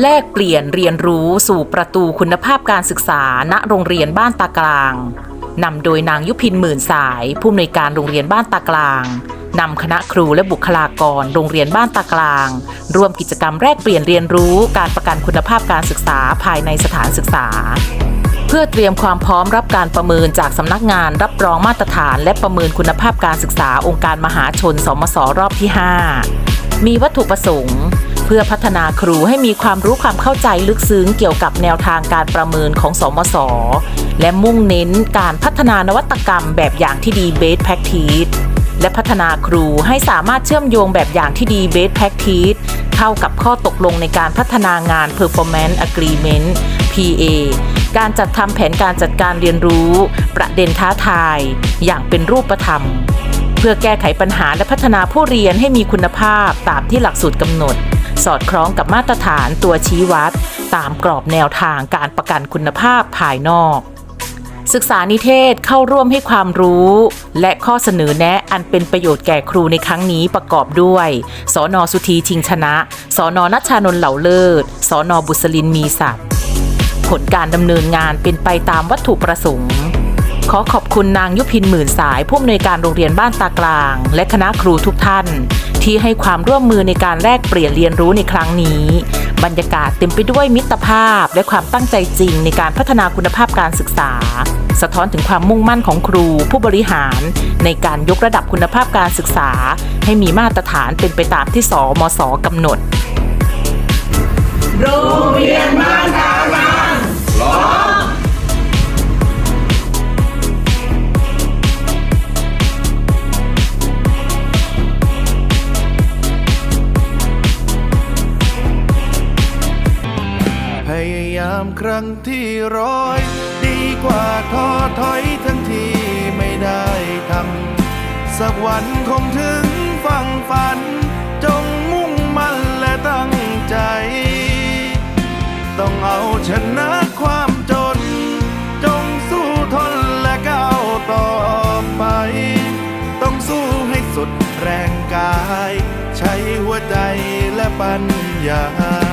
แลกเปลี่ยนเรียนรู้สู่ประตูคุณภาพการศึกษาณโรงเรียนบ้านตากลาง นำโดยนางยุพินหมื่นสาย ผู้อำนวยการโรงเรียนบ้านตากลางนำคณะครูและบุคลากรโรงเรียนบ้านตากลาง ร่วมกิจกรรมแลกเปลี่ยนเรียนรู้การประกันคุณภาพการศึกษาภายในสถานศึกษา เพื่อเตรียมความพร้อมรับการประเมินจากสำนักงานรับรองมาตรฐาน และประเมินคุณภาพการศึกษาองค์การมหาชน สมสรอบที่ 5 มีวัตถุประสงค์ พื่อพัฒนาครูให้มีความรู้ความเข้าใจลึกซึ้งเกี่ยวกับแนวทางการประเมินของสมสและมุ่งเน้นการพัฒนานวัตกรรมแบบอย่างที่ดี Best Practice และพัฒนาครูให้สามารถเชื่อมโยงแบบอย่างที่ดี Best Practice เข้ากับข้อตกลงในการพัฒนางาน Performance Agreement PA การจัดทำแผนการจัดการเรียนรู้ ประเด็นท้าทาย อย่างเป็นรูปธรรม เพื่อแก้ไขปัญหาและพัฒนาผู้เรียนให้มีคุณภาพตามที่หลักสูตรกำหนด สอดคล้องกับมาตรฐานตัวชี้วัด ตามกรอบแนวทางการประกันคุณภาพภายนอก ศึกษานิเทศเข้าร่วมให้ความรู้ และข้อเสนอแนะอันเป็นประโยชน์แก่ครูในครั้งนี้ประกอบด้วยสอนอสุธีชิงชนะสอนอนัชชานนเหล่าเลิศสอนอบุษลินมีศักดิ์ผลการดำเนินงานเป็นไปตามวัตถุประสงค์ขอขอบคุณนางยุพินหมื่นสายผู้อำนวยการโรงเรียนบ้านตากลาง และคณะครูทุกท่าน ที่ให้ความร่วมมือในการแลกเปลี่ยนเรียนรู้ในครั้งนี้ บรรยากาศเต็มไปด้วยมิตรภาพ และความตั้งใจจริงในการพัฒนาคุณภาพการศึกษา สะท้อนถึงความมุ่งมั่นของครู ผู้บริหาร ในการยกระดับคุณภาพการศึกษา ให้มีมาตรฐานเป็นไปตามที่สมสกำหนด ยามครั้งที่ร้อย ดีกว่าท้อถอยทั้งที่ไม่ได้ทำสักวันคงถึงฝั่งฝัน จงมุ่งมั่นและตั้งใจ ต้องเอาชนะความจน จงสู้ทนและก้าวต่อไป ต้องสู้ให้สุดแรงกาย ใช้หัวใจและปัญญา